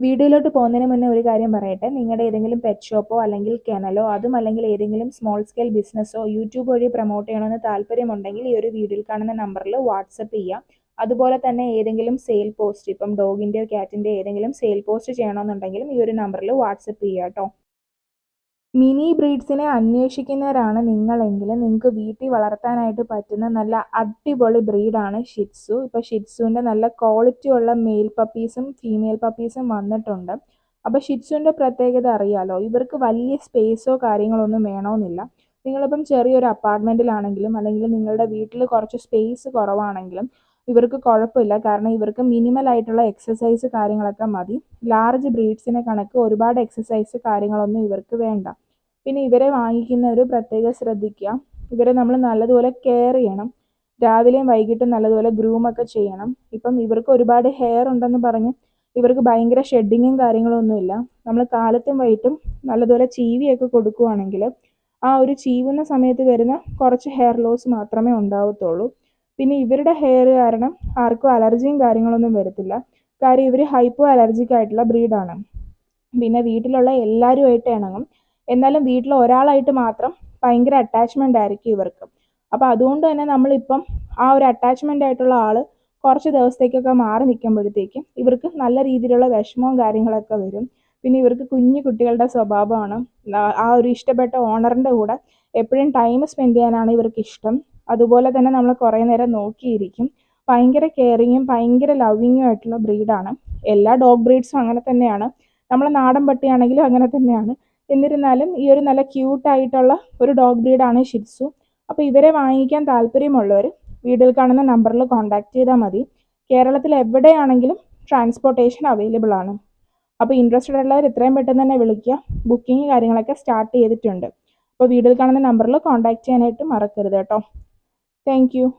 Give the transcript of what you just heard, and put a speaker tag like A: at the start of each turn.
A: വീഡിയോയിലോട്ട് പോകുന്നതിന് മുന്നേ ഒരു കാര്യം പറയട്ടെ. നിങ്ങളുടെ ഏതെങ്കിലും പെറ്റ് ഷോപ്പോ അല്ലെങ്കിൽ കെനലോ അതും അല്ലെങ്കിൽ ഏതെങ്കിലും സ്മോൾ സ്കെയിൽ ബിസിനസ്സോ യൂട്യൂബ് വഴി പ്രൊമോട്ട് ചെയ്യണമെന്ന് താല്പര്യമുണ്ടെങ്കിൽ ഈ ഒരു വീഡിയോയിൽ കാണുന്ന നമ്പറിൽ വാട്സപ്പ് ചെയ്യാം. അതുപോലെ തന്നെ ഏതെങ്കിലും സെയിൽ പോസ്റ്റ് ഇപ്പം ഡോഗിന്റെയോ ക്യാറ്റിന്റെയോ ഏതെങ്കിലും സെയിൽ പോസ്റ്റ് ചെയ്യണമെന്നുണ്ടെങ്കിലും ഈ ഒരു നമ്പറിൽ വാട്സപ്പ് ചെയ്യുക കേട്ടോ മിനി ബ്രീഡ്സിനെ അന്വേഷിക്കുന്നവരാണ് നിങ്ങളെങ്കിൽ നിങ്ങൾക്ക് വീട്ടിൽ വളർത്താനായിട്ട് പറ്റുന്ന നല്ല അടിപൊളി ബ്രീഡാണ് ഷിറ്റ്സു. ഇപ്പോൾ ഷിറ്റ്സുവിന്റെ നല്ല ക്വാളിറ്റി ഉള്ള മെയിൽ പപ്പീസും ഫീമെയിൽ പപ്പീസും വന്നിട്ടുണ്ട്. അപ്പോൾ ഷിറ്റ്സുവിന്റെ പ്രത്യേകത അറിയാലോ? ഇവർക്ക് വലിയ സ്പേസോ കാര്യങ്ങളോ ഒന്നും വേണമെന്നില്ല. നിങ്ങളിപ്പം ചെറിയൊരു അപ്പാർട്ട്മെന്റിലാണെങ്കിലും അല്ലെങ്കിൽ നിങ്ങളുടെ വീട്ടിൽ കുറച്ച് സ്പേസ് കുറവാണെങ്കിലും ഇവർക്ക് കുഴപ്പമില്ല. കാരണം ഇവർക്ക് മിനിമൽ ആയിട്ടുള്ള എക്സസൈസ് കാര്യങ്ങളൊക്കെ മതി. ലാർജ് ബ്രീഡ്സിനെ കണക്ക് ഒരുപാട് എക്സസൈസ് കാര്യങ്ങളൊന്നും ഇവർക്ക് വേണ്ട. പിന്നെ ഇവരെ വാങ്ങിക്കുന്നവർ പ്രത്യേകം ശ്രദ്ധിക്കുക. ഇവരെ നമ്മൾ നല്ലതുപോലെ കെയർ ചെയ്യണം. രാവിലെയും വൈകിട്ടും നല്ലതുപോലെ ഗ്രൂമൊക്കെ ചെയ്യണം. ഇപ്പം ഇവർക്ക് ഒരുപാട് ഹെയർ ഉണ്ടെന്ന് പറഞ്ഞ് ഇവർക്ക് ഭയങ്കര ഷെഡിങ്ങും കാര്യങ്ങളൊന്നുമില്ല നമ്മൾ കാലത്തും വൈകിട്ടും നല്ലതുപോലെ ചീവിയൊക്കെ കൊടുക്കുവാണെങ്കിൽ ആ ഒരു ചീവുന്ന സമയത്ത് വരുന്ന കുറച്ച് ഹെയർ ലോസ് മാത്രമേ ഉണ്ടാവത്തുള്ളൂ. പിന്നെ ഇവരുടെ ഹെയർ കാരണം ആർക്കും അലർജിയും കാര്യങ്ങളൊന്നും വരത്തില്ല. കാര്യം ഇവർ ഹൈപ്പോ അലർജിക് ആയിട്ടുള്ള ബ്രീഡാണ് പിന്നെ വീട്ടിലുള്ള എല്ലാവരുമായിട്ട് ഇണങ്ങും. എന്നാലും വീട്ടിൽ ഒരാളായിട്ട് മാത്രം ഭയങ്കര അറ്റാച്ച്മെന്റ് ആയിരിക്കും ഇവർക്ക്. അപ്പോൾ അതുകൊണ്ട് തന്നെ നമ്മളിപ്പം ആ ഒരു അറ്റാച്ച്മെന്റ് ആയിട്ടുള്ള ആൾ കുറച്ച് ദിവസത്തേക്കൊക്കെ മാറി നിൽക്കുമ്പോഴത്തേക്കും ഇവർക്ക് നല്ല രീതിയിലുള്ള വിഷമവും കാര്യങ്ങളൊക്കെ വരും. പിന്നെ ഇവർക്ക് കുഞ്ഞു കുട്ടികളുടെ സ്വഭാവമാണ്. ആ ഒരു ഇഷ്ടപ്പെട്ട ഓണറിന്റെ കൂടെ എപ്പോഴും ടൈം സ്പെൻഡ് ചെയ്യാനാണ് ഇവർക്ക് ഇഷ്ടം. അതുപോലെ തന്നെ നമ്മൾ കുറേ നേരം നോക്കിയിരിക്കും. ഭയങ്കര കെയറിങ്ങും ഭയങ്കര ലവിങ്ങും ആയിട്ടുള്ള ബ്രീഡാണ് എല്ലാ ഡോഗ് ബ്രീഡ്സും അങ്ങനെ തന്നെയാണ്. നമ്മളെ നാടൻ പട്ടിയാണെങ്കിലും അങ്ങനെ തന്നെയാണ്. എന്നിരുന്നാലും ഈ ഒരു നല്ല ക്യൂട്ടായിട്ടുള്ള ഒരു ഡോഗ് ബ്രീഡാണ് ഷിറ്റ്സു അപ്പോൾ ഇവരെ വാങ്ങിക്കാൻ താല്പര്യമുള്ളവർ വീഡിയോയിൽ കാണുന്ന നമ്പറിൽ കോൺടാക്റ്റ് ചെയ്താൽ മതി. കേരളത്തിൽ എവിടെയാണെങ്കിലും ട്രാൻസ്പോർട്ടേഷൻ അവൈലബിൾ ആണ്. അപ്പോൾ ഇൻട്രസ്റ്റഡ് ഉള്ളവർ എത്രയും പെട്ടെന്ന് തന്നെ വിളിക്കുക. ബുക്കിംഗ് കാര്യങ്ങളൊക്കെ സ്റ്റാർട്ട് ചെയ്തിട്ടുണ്ട്. അപ്പോൾ വീഡിയോയിൽ കാണുന്ന നമ്പറിൽ കോൺടാക്റ്റ് ചെയ്യാനായിട്ട് മറക്കരുത് കേട്ടോ. Thank you.